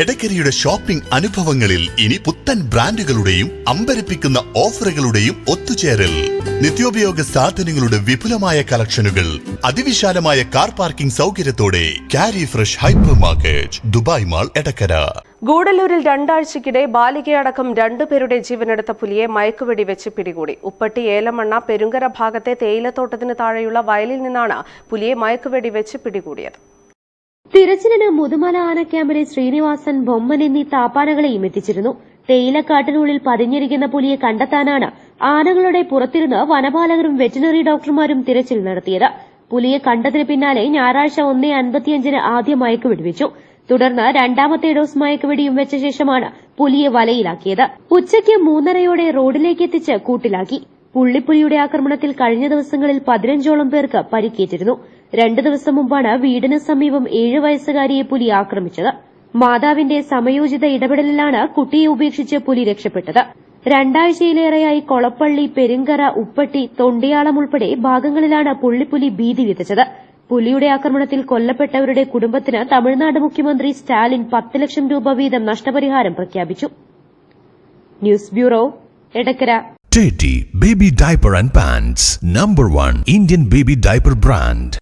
എടക്കരയുടെ shopping അനുഭവങ്ങളിൽ ഇനി പുത്തൻ ബ്രാൻഡുകളുടെയും അമ്പരപ്പിക്കുന്ന ഓഫറുകളുടെയും ഒത്തുചേരൽ. നിത്യോപയോഗ സാധനങ്ങളുടെ വിപുലമായ കളക്ഷനുകൾ അതിവിശാലമായ car parking സൗകര്യത്തോടെ Carry Fresh hyper market Dubai mall Edakkara. ഗൂഡല്ലൂരിൽ രണ്ടാഴ്ചക്കിടെ ബാലികയടക്കം രണ്ടുപേരുടെ ജീവനെടുത്ത പുലിയെ മയക്കുവെടി വെച്ച് പിടികൂടി. ഉപ്പട്ടി ഏലമണ്ണ പെരുങ്കര ഭാഗത്തെ തേയിലത്തോട്ടത്തിന് താഴെയുള്ള വയലിൽ നിന്നാണ് പുലിയെ മയക്കുവെടി വെച്ച് പിടികൂടിയത്. തിരച്ചിലിന് മുതുമല ആന ക്യാമ്പിലെ ശ്രീനിവാസൻ ബൊമ്മൻ എന്നീ താപ്പാനകളെയും എത്തിച്ചിരുന്നു. തേയിലക്കാട്ടിനുള്ളിൽ പതിഞ്ഞിരിക്കുന്ന പുലിയെ കണ്ടെത്താനാണ് ആനകളുടെ പുറത്തിരുന്ന് വനപാലകരും വെറ്റിനറി ഡോക്ടർമാരും തിരച്ചിൽ നടത്തിയത്. പുലിയെ കണ്ടതിന് പിന്നാലെ ഞായറാഴ്ച ഒന്നേ അൻപത്തിയഞ്ചിന് ആദ്യം മയക്കുവെടിവെച്ചു. തുടർന്ന് രണ്ടാമത്തെ ഡോസ് മയക്കുവെടിയും വെച്ച ശേഷമാണ് പുലിയെ വലയിലാക്കിയത്. ഉച്ചയ്ക്ക് മൂന്നരയോടെ റോഡിലേക്ക് എത്തിച്ച് കൂട്ടിലാക്കി. പുള്ളിപ്പുലിയുടെ ആക്രമണത്തിൽ കഴിഞ്ഞ ദിവസങ്ങളിൽ പതിനഞ്ചോളം പേർക്ക് പരിക്കേറ്റിരുന്നു. രണ്ടു ദിവസം മുമ്പാണ് വീടിന് സമീപം ഏഴ് വയസ്സുകാരിയെ പുലി ആക്രമിച്ചത്. മാതാവിന്റെ സമയോചിത ഇടപെടലിലാണ് കുട്ടിയെ ഉപേക്ഷിച്ച് പുലി രക്ഷപ്പെട്ടത്. രണ്ടാഴ്ചയിലേറെയായി കൊളപ്പള്ളി പെരുങ്കര ഉപ്പട്ടി തൊണ്ടിയാളം ഉൾപ്പെടെ ഭാഗങ്ങളിലാണ് പുള്ളിപ്പുലി ഭീതി വിതച്ചത്. പുലിയുടെ ആക്രമണത്തിൽ കൊല്ലപ്പെട്ടവരുടെ കുടുംബത്തിന് തമിഴ്നാട് മുഖ്യമന്ത്രി സ്റ്റാലിൻ പത്ത് ലക്ഷം രൂപ വീതം നഷ്ടപരിഹാരം പ്രഖ്യാപിച്ചു. News bureau Edakkara. Teddy Baby Diaper and Pants, number 1 Indian baby diaper brand.